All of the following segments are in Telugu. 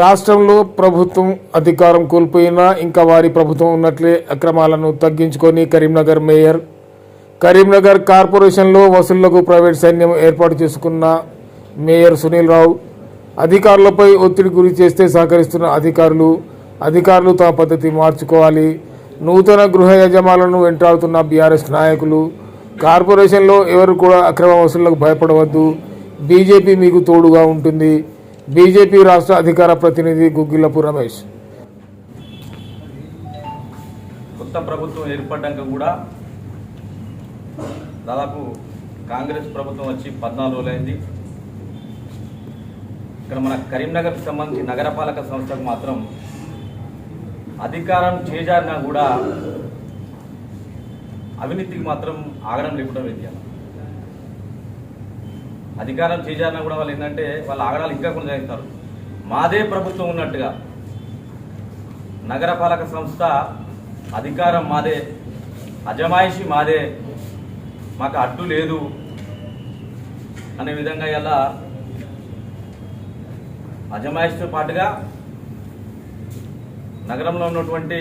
రాష్ట్రంలో ప్రభుత్వం అధికారం కోల్పోయినా ఇంకా వారి ప్రభుత్వం ఉన్నట్లే అక్రమాలను తగ్గించుకొని కరీంనగర్ మేయర్ కరీంనగర్ కార్పొరేషన్లో వసూళ్ళకు ప్రైవేట్ సైన్యం ఏర్పాటు చేసుకున్న మేయర్ సునీల్ రావు అధికారులపై ఒత్తిడి గురి చేస్తే సహకరిస్తున్న అధికారులు అధికారులు తమ పద్ధతి మార్చుకోవాలి. నూతన గృహ యజమానులను వెంటాడుతున్న బీఆర్ఎస్ నాయకులు కార్పొరేషన్లో ఎవరు కూడా అక్రమ వసూళ్ళకు భయపడవద్దు. బీజేపీ మీకు తోడుగా ఉంటుంది. బీజేపీ రాష్ట్ర అధికార ప్రతినిధి గుగ్గిల్లపు రమేష్. కొత్త ప్రభుత్వం ఏర్పడ్డాక కూడా దాదాపు కాంగ్రెస్ ప్రభుత్వం వచ్చి పద్నాలుగు రోజులైంది ఇక్కడ మన కరీంనగర్కి సంబంధించి నగరపాలక సంస్థకు మాత్రం అధికారం చేజారినా కూడా అవినీతికి మాత్రం ఆగడం లేకుండా విద్యాలి అధికారం చేజారినా కూడా వాళ్ళు ఏంటంటే వాళ్ళ ఆగడాలు ఇంకా కొనసాగిస్తారు మాదే ప్రభుత్వం ఉన్నట్టుగా నగరపాలక సంస్థ అధికారం మాదే అజమాయిషి మాదే మాకు అడ్డు లేదు అనే విధంగా ఇలా అజమాయిషితో పాటుగా నగరంలో ఉన్నటువంటి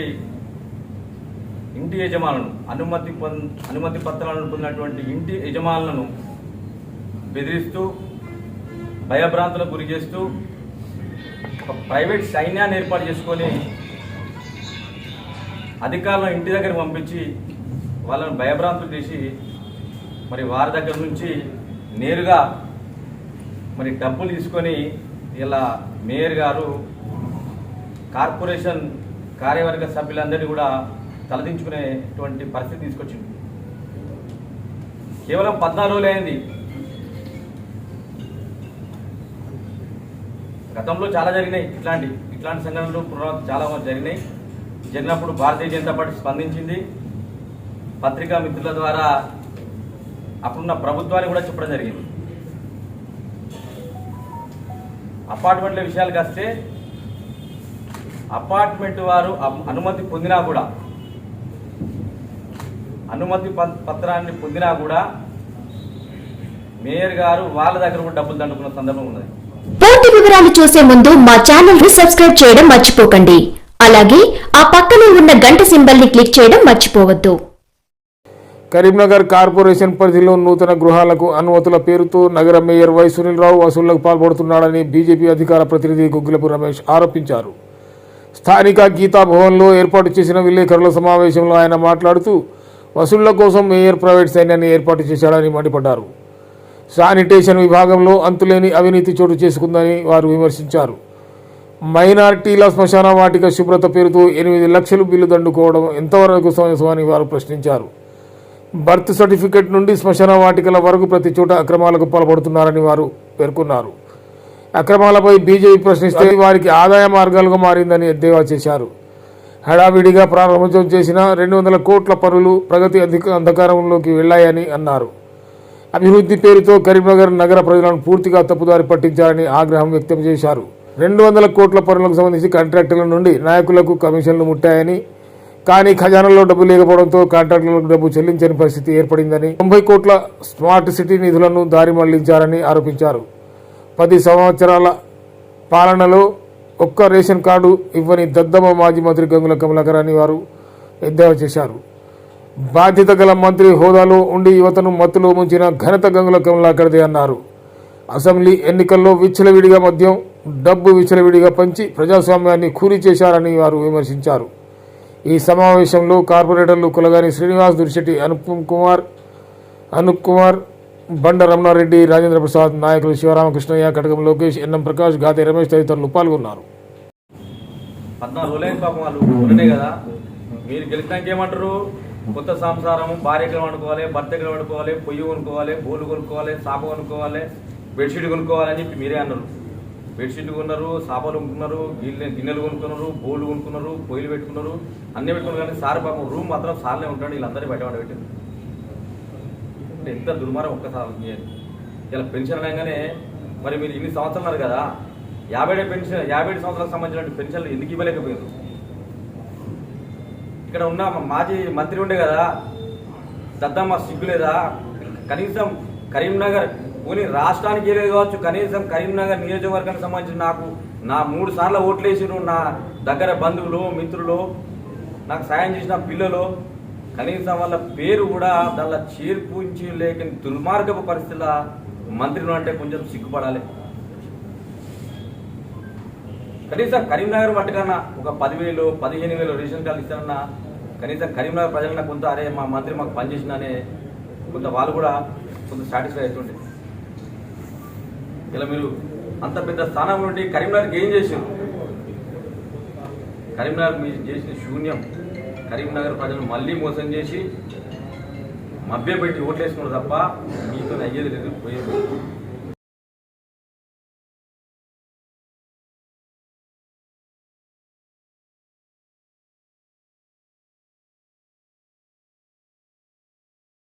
ఇంటి యజమానులను అనుమతి అనుమతి పత్రాలను పొందినటువంటి ఇంటి యజమానులను బెదిరిస్తూ భయభ్రాంతులకు గురి చేస్తూ ఒక ప్రైవేట్ సైన్యాన్ని ఏర్పాటు చేసుకొని అధికారులను ఇంటి దగ్గర పంపించి వాళ్ళని భయభ్రాంతులు చేసి మరి వారి దగ్గర నుంచి నేరుగా మరి డబ్బులు తీసుకొని ఇలా మేయర్ గారు కార్పొరేషన్ కార్యవర్గ సభ్యులందరినీ కూడా తలదించుకునేటువంటి పరిస్థితి తీసుకొచ్చింది. కేవలం పద్నాలుగు రోజులైంది గతంలో చాలా జరిగినాయి. ఇట్లాంటి ఇట్లాంటి సంఘటనలు పునరావృతం చాలా జరిగినాయి. జరిగినప్పుడు భారతీయ జనతా పార్టీ స్పందించింది. పత్రికా మిత్రుల ద్వారా అప్పుడున్న ప్రభుత్వాన్ని కూడా చెప్పడం జరిగింది. అపార్ట్మెంట్ల విషయాలకు వస్తే అపార్ట్మెంట్ వారు అప్- అనుమతి పొందినా కూడా అనుమతి ప- పత్రాన్ని పొందినా కూడా మేయర్ గారు వాళ్ళ దగ్గర కూడా డబ్బులు దండుకున్న సందర్భం ఉన్నది. పూర్తి వివరాలు చూసే ముందు మా ఛానల్ను సబ్స్క్రైబ్ చేయడం మర్చిపోకండి. అలాగే ఆ పక్కనే ఉన్న గంట సింబల్ని క్లిక్ చేయడం మర్చిపోవద్దు. కరీంనగర్ కార్పొరేషన్ పరిధిలో నూతన గృహాలకు అనుమతుల పేరుతో నగర మేయర్ వై సునీల్ రావు వసూళ్ళకు పాల్పడుతున్నాడని బీజేపీ అధికార ప్రతినిధి గుగ్గులపు రమేష్ ఆరోపించారు. స్థానిక గీతా భవన్లో ఏర్పాటు చేసిన విలేకరుల సమావేశంలో ఆయన మాట్లాడుతూ వసూళ్ళ కోసం మేయర్ ప్రైవేట్ సైన్యాన్ని ఏర్పాటు చేశాడని మండిపడ్డారు. శానిటేషన్ విభాగంలో అంతులేని అవినీతి చోటు చేసుకుందని వారు విమర్శించారు. మైనార్టీల శ్మశాన వాటిక శుభ్రత పేరుతో ఎనిమిది లక్షలు బిల్లు దండుకోవడం ఎంతవరకు సమస్యమని వారు ప్రశ్నించారు. బర్త్ సర్టిఫికెట్ నుండి శ్మశాన వాటికల వరకు ప్రతి చోట అక్రమాలకు పాల్పడుతున్నారని వారు పేర్కొన్నారు. అక్రమాలపై బీజేపీ ప్రశ్నిస్తే వారికి ఆదాయ మార్గాలుగా మారిందని ఎద్దేవా చేశారు. హడావిడిగా ప్రారంభోత్సవం చేసిన రెండు వందల కోట్ల పనులు ప్రగతి అధిక అంధకారంలోకి వెళ్ళాయని అన్నారు. అభివృద్ధి పేరుతో కరీంనగర్ నగర ప్రజలను పూర్తిగా తప్పుదారి పట్టించారని ఆగ్రహం వ్యక్తం చేశారు. రెండు వందల కోట్ల పనులకు సంబంధించి కాంట్రాక్టర్ల నుండి నాయకులకు కమిషన్లు ముట్టాయని కానీ ఖజానాలో డబ్బు లేకపోవడంతో కాంట్రాక్టర్లకు డబ్బు చెల్లించని పరిస్థితి ఏర్పడిందని తొంభై కోట్ల స్మార్ట్ సిటీ నిధులను దారి మళ్ళించారని ఆరోపించారు. పది సంవత్సరాల పాలనలో ఒక్క రేషన్ కార్డు ఇవ్వని దద్దమ్మ మాజీ మంత్రి గంగుల కమలాకర్ అని వారు ఎద్దేవా చేశారు. బాధ్యత గల మంత్రి హోదాలో ఉండి యువతను మత్తులో ముంచిన ఘనత గంగుల కమలాకర్ది అన్నారు. అసెంబ్లీ ఎన్నికల్లో విచ్చలవిడిగా మద్యం డబ్బు విచ్చలవిడిగా పంచి ప్రజాస్వామ్యాన్ని ఖూరీ చేశారని వారు విమర్శించారు. ఈ సమావేశంలో కార్పొరేటర్లు కులగాని శ్రీనివాస్ దురిశెట్టి అనుపమ్ కుమార్ అనూప్ కుమార్ బండ రమణారెడ్డి రాజేంద్ర ప్రసాద్ నాయకులు శివరామకృష్ణయ్య కటకం లోకేష్ ఎన్ఎం ప్రకాష్ గాతే రమేష్ తదితరులు పాల్గొన్నారు. పద్నాలుగు రోజులైన పాపం వాళ్ళు. కదా. మీరు గెలిచినాక ఏమంటారు? కొత్త సంసారం భార్య వండుకోవాలి భర్త వండుకోవాలి పొయ్యి కొనుక్కోవాలి బోలు కొనుక్కోవాలి సాప కొనుక్కోవాలి బెడ్షీట్ కొనుక్కోవాలని చెప్పి మీరే అన్నారు. బెడ్షీట్ కొన్నారు సాపలు కొనుక్కున్నారు గిన్నె గిన్నెలు కొనుక్కున్నారు బోళ్ళు కొనుక్కున్నారు పొయ్యిలు పెట్టుకున్నారు అన్నీ పెట్టుకున్నారు కానీ సార్ పాపం రూమ్ మాత్రం సార్లే ఉంటాడు వీళ్ళందరినీ బయట పెట్టారు ఎంత దుర్మారం ఒక్కసారి ఇలా పెన్షన్ అనగానే మరి మీరు ఇన్ని సంవత్సరాలు కదా యాభై ఏడు పెన్షన్ యాభై ఏడు సంవత్సరాలకు సంబంధించిన పెన్షన్లు ఎందుకు ఇవ్వలేకపోయారు? ఇక్కడ ఉన్న మాజీ మంత్రి ఉండే కదా దద్దమ్మ సిగ్గు లేదా? కనీసం కరీంనగర్ పోనీ రాష్ట్రానికి లేదు కావచ్చు కనీసం కరీంనగర్ నియోజకవర్గానికి సంబంధించిన నాకు నా మూడు సార్లు ఓట్లేసిరు నా దగ్గర బంధువులు మిత్రులు నాకు సాయం చేసిన పిల్లలు. కనీసం వాళ్ళ పేరు కూడా దానిలో చేర్పుంచి లేక దుర్మార్గపు పరిస్థితుల మంత్రిని అంటే కొంచెం సిగ్గుపడాలి. కనీసం కరీంనగర్ మట్టుకన్నా ఒక పదివేలు పదిహేను వేలు రేషన్ కార్డు ఇస్తానన్నా కనీసం కరీంనగర్ ప్రజలన్నా కొంత అరే మా మంత్రి మాకు పనిచేసిందనే కొంత వాళ్ళు కూడా కొంత సాటిస్ఫై అవుతుండే. ఇలా మీరు అంత పెద్ద స్థానం నుండి కరీంనగర్కి ఏం చేసారు కరీంనగర్ మీరు చేసిన శూన్యం. కరీంనగర్ ప్రజలు మళ్ళీ మోసం చేసి మభ్యపెట్టి ఓట్లేసుకున్నారు తప్ప మీతో అయ్యేది లేదు పోయేది